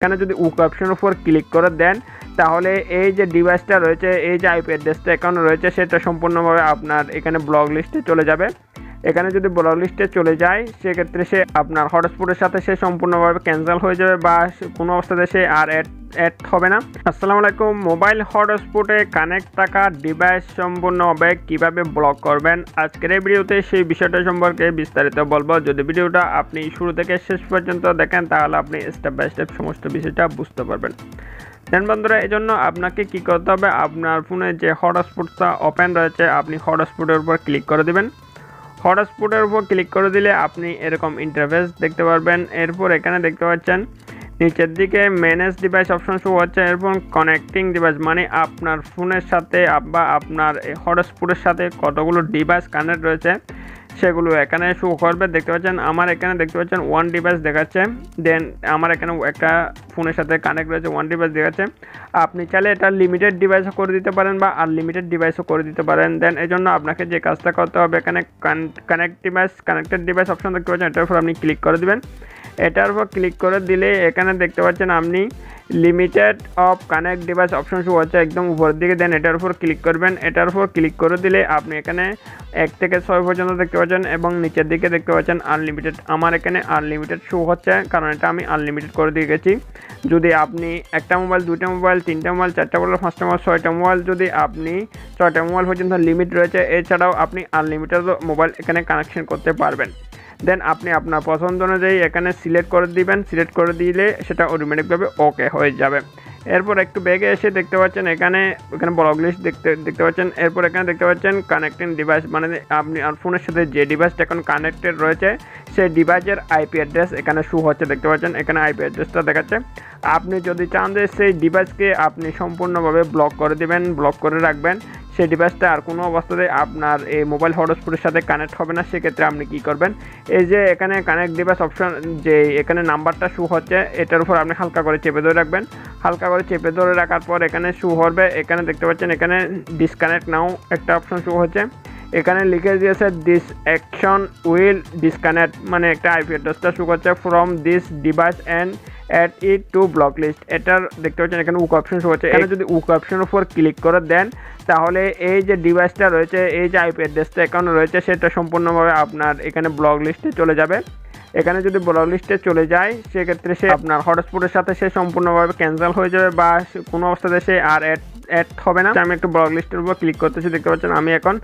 এখানে যদি উক অপশনের উপর ক্লিক করে দেন, তাহলে এই যে ডিভাইসটা রয়েছে, এই যে আইপি অ্যাড্রেসটা এখানে রয়েছে, সেটা সম্পূর্ণভাবে আপনার এখানে ব্লগ লিস্টে চলে যাবে। এখানে যদি ব্লক লিস্টে চলে যায়, সেক্ষেত্রে সে আপনার হটস্পটের সাথে সে সম্পূর্ণভাবে ক্যান্সেল হয়ে যাবে বা কোনো অবস্থাতে সে আর অ্যাড অ্যাড হবে না। আসসালামু আলাইকুম। মোবাইল হটস্পটে কানেক্ট থাকা ডিভাইস সম্পূর্ণভাবে কীভাবে ব্লক করবেন? আজকের এই ভিডিওতে সেই বিষয়টা সম্পর্কে বিস্তারিত বলব। যদি ভিডিওটা আপনি শুরু থেকে শেষ পর্যন্ত দেখেন, তাহলে আপনি স্টেপ বাই স্টেপ সমস্ত বিষয়টা বুঝতে পারবেন। দেন বন্ধুরা এই জন্য আপনাকে কি করতে হবে? আপনার ফোনে যে হটস্পটটা ওপেন রয়েছে, আপনি হটস্পটের উপর ক্লিক করে দিবেন। হটস্পটের উপর ক্লিক করে দিলে আপনি এরকম ইন্টারফেস দেখতে পারবেন। এরপর এখানে দেখতে পাচ্ছেন, নিচের দিকে ম্যানেজ ডিভাইস অপশন শো হচ্ছে এরপর কানেক্টিং ডিভাইস মানে আপনার ফোনের সাথে বা আপনার হটস্পটের সাথে কতগুলো ডিভাইস কানেক্ট রয়েছে, সেগুলো এখানে শো করবে। দেখতে পাচ্ছেন, আমার এখানে দেখতে পাচ্ছেন ওয়ান ডিভাইস দেখাচ্ছে দেন আমার এখানে একটা ফোনের সাথে কানেক্ট রয়েছে ওয়ান ডিভাইস দেখাচ্ছে আপনি চাইলে এটা লিমিটেড ডিভাইসও করে দিতে পারেন বা আনলিমিটেড ডিভাইসও করে দিতে পারেন। দেন এই জন্য আপনাকে যে কাজটা করতে হবে, এখানে connect device connected device option দেখতে পাচ্ছেন, এটার উপর আপনি ক্লিক করে দেবেন। এটার উপর ক্লিক করে দিলে এখানে দেখতে পাচ্ছেন আপনি limited of connect device option show হচ্ছে একদম উপরের দিকে। দেন এটার উপর ক্লিক করবেন। এটার উপর ক্লিক করে দিলে আপনি এখানে এক থেকে ছয় পর্যন্ত দেখতে পাচ্ছেন এবং নিচের দিকে দেখতে পাচ্ছেন আনলিমিটেড আমার এখানে আনলিমিটেড শো হচ্ছে, কারণ এটা আমি আনলিমিটেড করে দিয়ে গেছি। যদি আপনি একটা মোবাইল, দুইটা মোবাইল, তিনটা মোবাইল, চারটা মোবাইল, পাঁচটা মোবাইল, ছয়টা মোবাইল যদি আপনি ছয়টা মোবাইল পর্যন্ত লিমিট রয়েছে, এছাড়াও আপনি আনলিমিটেড মোবাইল এখানে কানেকশন করতে পারবেন। দেন আপনি আপনার পছন্দ অনুযায়ী এখানে সিলেক্ট করে দিবেন। সিলেক্ট করে দিলে সেটা অটোমেটিকভাবে ওকে হয়ে যাবে। এরপর একটু ব্যাগে এসে দেখতে পাচ্ছেন এখানে এখানে ব্লক লিস্ট দেখতে দেখতে পাচ্ছেন। এরপর এখানে দেখতে পাচ্ছেন কানেক্টিং ডিভাইস মানে আপনি ফোনের সাথে যে ডিভাইসটা এখন কানেক্টেড রয়েছে, সেই ডিভাইসের আইপি অ্যাড্রেস এখানে শু হচ্ছে, দেখতে পাচ্ছেন? এখানে আইপি অ্যাড্রেসটা দেখাচ্ছে। আপনি যদি চান যে সেই ডিভাইসকে আপনি সম্পূর্ণভাবে ব্লক করে দিবেন ব্লক করে রাখবেন, সেই ডিভাইসটা আর কোনো অবস্থাতে আপনার এই মোবাইল হটস্পটের সাথে কানেক্ট হবে না, সেক্ষেত্রে আপনি কি করবেন? এই যে এখানে কানেক্ট ডিভাইস অপশন যে এখানে নাম্বারটা শু হচ্ছে, এটার উপর আপনি হালকা করে চেপে ধরে রাখবেন। হালকা করে চেপে ধরে রাখার পর এখানে শু হবে এখানে দেখতে পাচ্ছেন এখানে ডিসকানেক্ট নাও একটা অপশন শু হচ্ছে। এখানে লিখে দিয়েছে দিস অ্যাকশন উইল ডিসকানেক্ট মানে একটা আইপি অ্যাড্রেসটা শু করছে from this device and add it to block list এটার দেখতে পাচ্ছেন এখানে উক অপশন শো হচ্ছে। এখানে যদি উক অপশনের উপর ক্লিক করে দেন তাহলে এই যে ডিভাইসটা রয়েছে এই যে আইপি অ্যাড্রেসটা এখানে রয়েছে সেটা সম্পূর্ণভাবে আপনার এখানে ব্লক লিস্টে চলে যাবে। এখানে যদি ব্লক লিস্টে চলে যায়, সেক্ষেত্রে সে আপনার হটস্পটের সাথে সে সম্পূর্ণভাবে ক্যান্সেল হয়ে যাবে বা কোনো অবস্থাতে সে আর অ্যাড অ্যাড হবে না। আমি একটু ব্লক লিস্টের উপর ক্লিক করতেছি, দেখতে পাচ্ছেন আমি এখন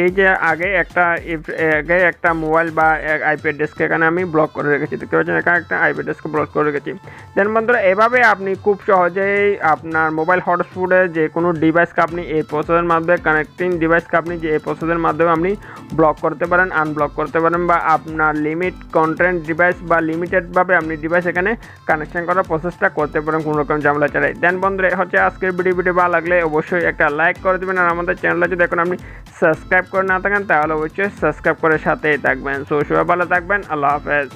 এই যে আগে একটা আগে একটা মোবাইল বা আইপি অ্যাড্রেসকে এখানে আমি ব্লক করে রেখেছি, দেখতে পাচ্ছেন? এখানে একটা আইপি অ্যাড্রেসকে ব্লক করে রেখেছি। দেন বন্ধুরা, এভাবে আপনি খুব সহজেই আপনার মোবাইল হটস্পটে যে কোনো ডিভাইসকে আপনি এই প্রসেসের মাধ্যমে কানেক্টিং ডিভাইসকে আপনি যে এই প্রসেসের মাধ্যমে আপনি ব্লক করতে পারেন আনব্লক করতে পারেন বা আপনার লিমিট কন্টেন্ট ডিভাইস বা লিমিটেডভাবে আপনি ডিভাইস এখানে কানেকশন করার প্রসেসটা করতে পারেন কোনো রকম ঝামেলা ছাড়াই। দেন বন্ধুরা হচ্ছে আজকের ভিডিও ভিডিও ভালো লাগলে অবশ্যই একটা লাইক করে দেবেন। আর আমাদের চ্যানেলটা যদি এখন আপনি সাবস্ক্রাইব করে না থাকেন, তাহলে অবশ্যই সাবস্ক্রাইব করে সাথেই থাকবেন। সো, সবাই ভালো থাকবেন। আল্লাহ হাফেজ।